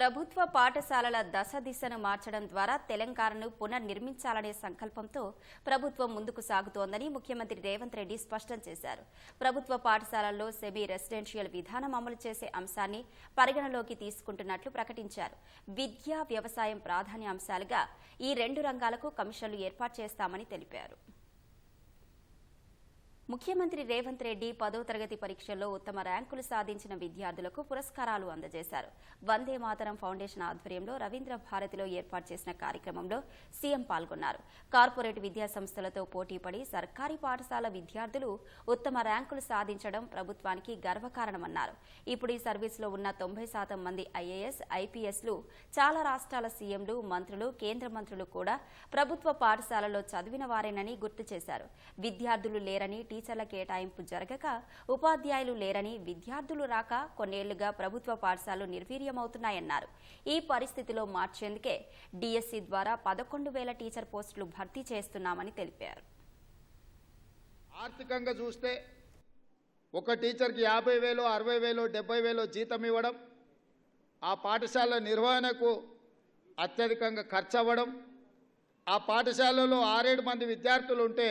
ప్రభుత్వ పాఠశాలల దశ దిశను మార్చడం ద్వారా తెలంగాణను పునర్నిర్మించాలనే సంకల్పంతో ప్రభుత్వం ముందుకు సాగుతోందని ముఖ్యమంత్రి రేవంత్ రెడ్డి స్పష్టం చేశారు. ప్రభుత్వ పాఠశాలల్లో సెమీ రెసిడెన్షియల్ విధానం అమలు చేసే అంశాన్ని పరిగణలోకి తీసుకుంటున్నట్లు ప్రకటించారు. విద్య వ్యవసాయం ప్రాధాన్య అంశాలుగా ఈ రెండు రంగాలకు కమిషన్లు ఏర్పాటు చేస్తామని తెలిపారు. ముఖ్యమంత్రి రేవంత్ రెడ్డి పదో తరగతి పరీక్షల్లో ఉత్తమ ర్యాంకులు సాధించిన విద్యార్థులకు పురస్కారాలు అందజేశారు. వందే మాతరం ఫౌండేషన్ ఆధ్వర్యంలో రవీంద్ర భారతిలో ఏర్పాటు చేసిన కార్యక్రమంలో సీఎం పాల్గొన్నారు. కార్పొరేట్ విద్యా సంస్థలతో పోటీపడి సర్కారీ పాఠశాల విద్యార్థులు ఉత్తమ ర్యాంకులు సాధించడం ప్రభుత్వానికి గర్వకారణమన్నారు. ఇప్పుడు ఈ సర్వీసులో ఉన్న తొంభై శాతం మంది ఐఏఎస్ ఐపీఎస్లు చాలా రాష్ట్రాల సీఎంలు మంత్రులు కేంద్ర మంత్రులు కూడా ప్రభుత్వ పాఠశాలలో చదివిన వారేనని గుర్తు చేశారు. విద్యార్థులు లేరని టీ టీచర్ల కేటాయింపు జరగక ఉపాధ్యాయులు లేరని విద్యార్థులు రాక కొన్నేళ్ళుగా ప్రభుత్వ పాఠశాలలు నిర్వీర్యమవుతున్నాయన్నారు. ఈ పరిస్థితిలో మార్చేందుకే డిఎస్సి ద్వారా పదకొండు వేల టీచర్ పోస్టులు భర్తీ చేస్తున్నామని తెలిపారు. ఆర్థికంగా చూస్తే ఒక టీచర్కి యాభై వేలు అరవై వేలు డెబ్బై వేలు జీతం ఇవ్వడం ఆ పాఠశాల నిర్వహణకు అత్యధికంగా ఖర్చు అవ్వడం ఆ పాఠశాలలో ఆరేడు మంది విద్యార్థులు ఉంటే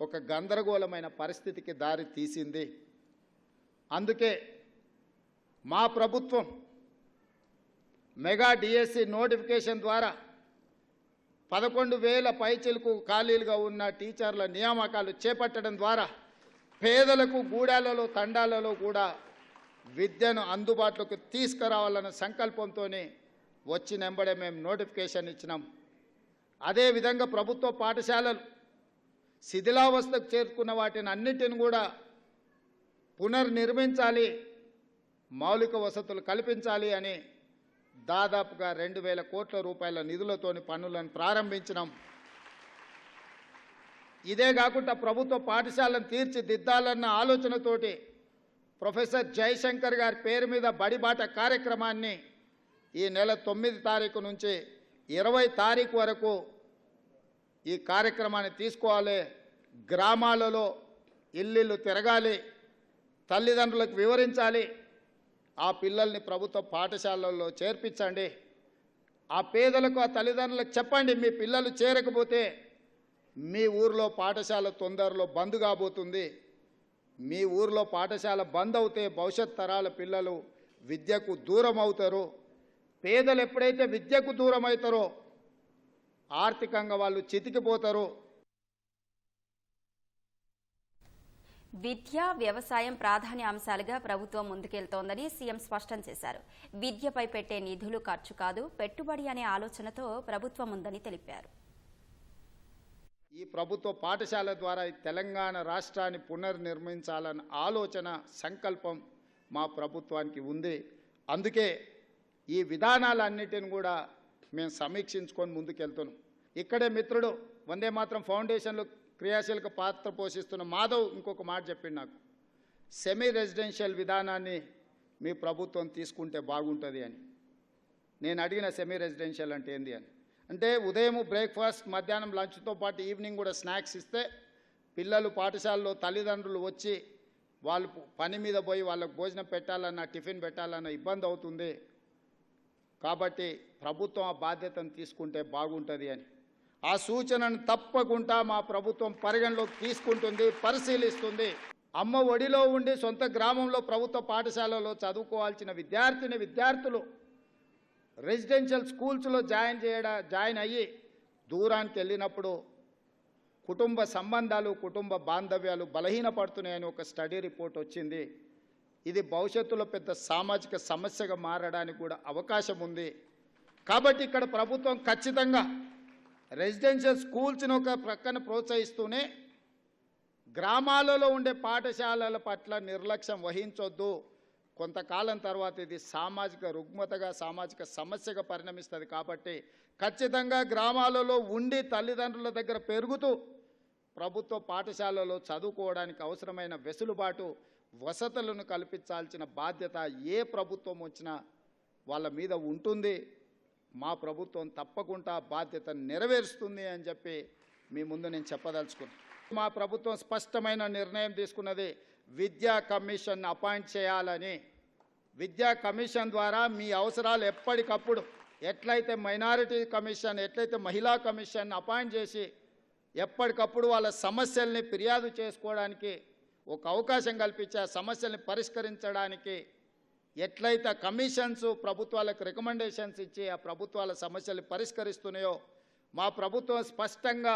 ఒక గందరగోళమైన పరిస్థితికి దారి తీసింది. అందుకే మా ప్రభుత్వం మెగా డిఎస్సి నోటిఫికేషన్ ద్వారా పదకొండు వేల పైచిలకు ఖాళీలుగా ఉన్న టీచర్ల నియామకాలు చేపట్టడం ద్వారా పేదలకు గూడాలలో తండాలలో కూడా విద్యను అందుబాటులోకి తీసుకురావాలన్న సంకల్పంతోనే వచ్చినెంబడే మేము నోటిఫికేషన్ ఇచ్చినాం. అదేవిధంగా ప్రభుత్వ పాఠశాలలు శిథిలావస్థకు చేరుకున్న వాటిని అన్నిటిని కూడా పునర్నిర్మించాలి మౌలిక వసతులు కల్పించాలి అని దాదాపుగా రెండు వేల కోట్ల రూపాయల నిధులతోని పనులను ప్రారంభించినాం. ఇదే కాకుండా ప్రభుత్వ పాఠశాలను తీర్చిదిద్దాలన్న ఆలోచనతోటి ప్రొఫెసర్ జయశంకర్ గారి పేరు మీద బడిబాట కార్యక్రమాన్ని ఈ నెల తొమ్మిది తారీఖు నుంచి ఇరవై తారీఖు వరకు ఈ కార్యక్రమాన్ని తీసుకోవాలి. గ్రామాలలో ఇల్లు తిరగాలి. తల్లిదండ్రులకు వివరించాలి. ఆ పిల్లల్ని ప్రభుత్వ పాఠశాలల్లో చేర్పించండి. ఆ పేదలకు ఆ తల్లిదండ్రులకు చెప్పండి మీ పిల్లలు చేరకపోతే మీ ఊర్లో పాఠశాల తొందరలో బంద్ కాబోతుంది. మీ ఊర్లో పాఠశాల బంద్ అవుతే భవిష్యత్ తరాల పిల్లలు విద్యకు దూరం అవుతారు. పేదలు ఎప్పుడైతే విద్యకు దూరం అవుతారో ఆర్థికంగా వాళ్ళు చితికిపోతారు. విద్య వ్యవసాయం ప్రాధాన్య అంశాలుగా ప్రభుత్వం ముందుకెళ్తోందని సీఎం స్పష్టం చేశారు. విద్యపై పెట్టే నిధులు ఖర్చు కాదు పెట్టుబడి అనే ఆలోచనతో ప్రభుత్వం ఉందని తెలిపారు. ఈ ప్రభుత్వ పాఠశాల ద్వారా తెలంగాణ రాష్ట్రాన్ని పునర్నిర్మించాలన్న ఆలోచన సంకల్పం మా ప్రభుత్వానికి ఉంది. అందుకే ఈ విధానాలన్నిటిని కూడా మేము సమీక్షించుకొని ముందుకెళ్తున్నాం. ఇక్కడే మిత్రుడు వందే మాత్రం ఫౌండేషన్లో క్రియాశీలక పాత్ర పోషిస్తున్న మాధవ్ ఇంకొక మాట చెప్పిండు నాకు. సెమీ రెసిడెన్షియల్ విధానాన్ని మీ ప్రభుత్వం తీసుకుంటే బాగుంటుంది అని. నేను అడిగిన సెమీ రెసిడెన్షియల్ అంటే ఏంది అని. అంటే ఉదయం బ్రేక్ఫాస్ట్ మధ్యాహ్నం లంచ్తో పాటు ఈవినింగ్ కూడా స్నాక్స్ ఇస్తే పిల్లలు పాఠశాలలో తల్లిదండ్రులు వచ్చి వాళ్ళు పని మీద పోయి వాళ్ళకు భోజనం పెట్టాలన్నా టిఫిన్ పెట్టాలన్నా ఇబ్బంది అవుతుంది. కాబట్టి ప్రభుత్వం ఆ బాధ్యతను తీసుకుంటే బాగుంటుంది అని. ఆ సూచనను తప్పకుండా మా ప్రభుత్వం పరిగణలోకి తీసుకుంటుంది పరిశీలిస్తుంది. అమ్మ ఒడిలో ఉండి సొంత గ్రామంలో ప్రభుత్వ పాఠశాలలో చదువుకోవాల్సిన విద్యార్థిని విద్యార్థులు రెసిడెన్షియల్ స్కూల్స్లో జాయిన్ చేయడా జాయిన్ అయ్యి దూరానికి వెళ్ళినప్పుడు కుటుంబ సంబంధాలు కుటుంబ బాంధవ్యాలు బలహీనపడుతున్నాయని ఒక స్టడీ రిపోర్ట్ వచ్చింది. ఇది భవిష్యత్తులో పెద్ద సామాజిక సమస్యగా మారడానికి కూడా అవకాశం ఉంది. కాబట్టి ఇక్కడ ప్రభుత్వం ఖచ్చితంగా రెసిడెన్షియల్ స్కూల్స్ను ఒక ప్రక్కన ప్రోత్సహిస్తూనే గ్రామాలలో ఉండే పాఠశాలల పట్ల నిర్లక్ష్యం వహించొద్దు. కొంతకాలం తర్వాత ఇది సామాజిక రుగ్మతగా సామాజిక సమస్యగా పరిణమిస్తుంది కాబట్టి ఖచ్చితంగా గ్రామాలలో ఉండి తల్లిదండ్రుల దగ్గర పెరుగుతూ ప్రభుత్వ పాఠశాలలో చదువుకోవడానికి అవసరమైన వెసులుబాటు వసతులను కల్పించాల్సిన బాధ్యత ఏ ప్రభుత్వం వచ్చినా వాళ్ళ మీద ఉంటుంది. మా ప్రభుత్వం తప్పకుండా బాధ్యత నెరవేరుస్తుంది అని చెప్పి మీ ముందు నేను చెప్పదలుచుకున్నాను మా ప్రభుత్వం స్పష్టమైన నిర్ణయం తీసుకున్నది విద్యా కమిషన్ అపాయింట్ చేయాలని. విద్యా కమిషన్ ద్వారా మీ అవసరాలు ఎప్పటికప్పుడు ఎట్లయితే మైనారిటీ కమిషన్ ఎట్లయితే మహిళా కమిషన్ అపాయింట్ చేసి ఎప్పటికప్పుడు వాళ్ళ సమస్యల్ని ఫిర్యాదు చేసుకోవడానికి ఒక అవకాశం కల్పించి ఆ సమస్యల్ని పరిష్కరించడానికి ఎట్లయితే కమిషన్స్ ప్రభుత్వాలకు రికమెండేషన్స్ ఇచ్చి ఆ ప్రభుత్వాల సమస్యలు పరిష్కరిస్తున్నాయో మా ప్రభుత్వం స్పష్టంగా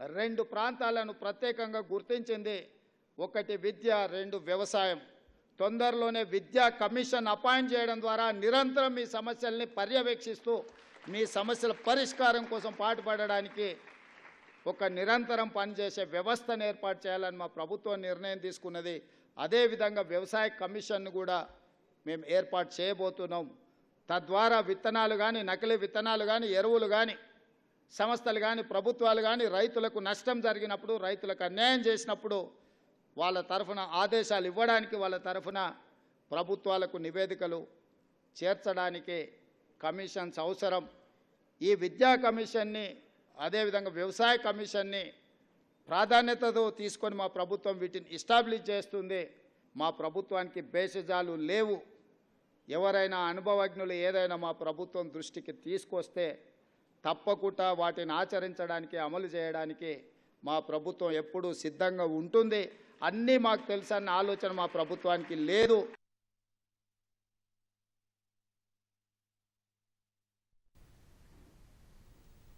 రెండు ప్రాంతాలను ప్రత్యేకంగా గుర్తించింది. ఒకటి విద్య రెండు వ్యవసాయం. తొందరలోనే విద్యా కమిషన్ అపాయింట్ చేయడం ద్వారా నిరంతరం మీ సమస్యల్ని పర్యవేక్షిస్తూ మీ సమస్యల పరిష్కారం కోసం పాటుపడడానికి ఒక నిరంతరం పనిచేసే వ్యవస్థను ఏర్పాటు చేయాలని మా ప్రభుత్వం నిర్ణయం తీసుకున్నది. అదేవిధంగా వ్యవసాయ కమిషన్ను కూడా మేము ఏర్పాటు చేయబోతున్నాం. తద్వారా విత్తనాలు కానీ నకిలీ విత్తనాలు కానీ ఎరువులు కానీ సంస్థలు కానీ ప్రభుత్వాలు కానీ రైతులకు నష్టం జరిగినప్పుడు రైతులకు అన్యాయం చేసినప్పుడు వాళ్ళ తరఫున ఆదేశాలు ఇవ్వడానికి వాళ్ళ తరఫున ప్రభుత్వాలకు నివేదికలు చేర్చడానికి కమిషన్స్ అవసరం. ఈ విద్యా కమిషన్ని అదేవిధంగా వ్యవసాయ కమిషన్ని ప్రాధాన్యతతో తీసుకొని మా ప్రభుత్వం వీటిని ఎస్టాబ్లిష్ చేస్తుంది. మా ప్రభుత్వానికి భేషజాలు లేవు. ఎవరైనా అనుభవజ్ఞులు ఏదైనా మా ప్రభుత్వం దృష్టికి తీసుకొస్తే తప్పకుండా వాటిని ఆచరించడానికి అమలు చేయడానికి మా ప్రభుత్వం ఎప్పుడూ సిద్ధంగా ఉంటుంది. అన్నీ మాకు తెలుసన్న ఆలోచన మా ప్రభుత్వానికి లేదు.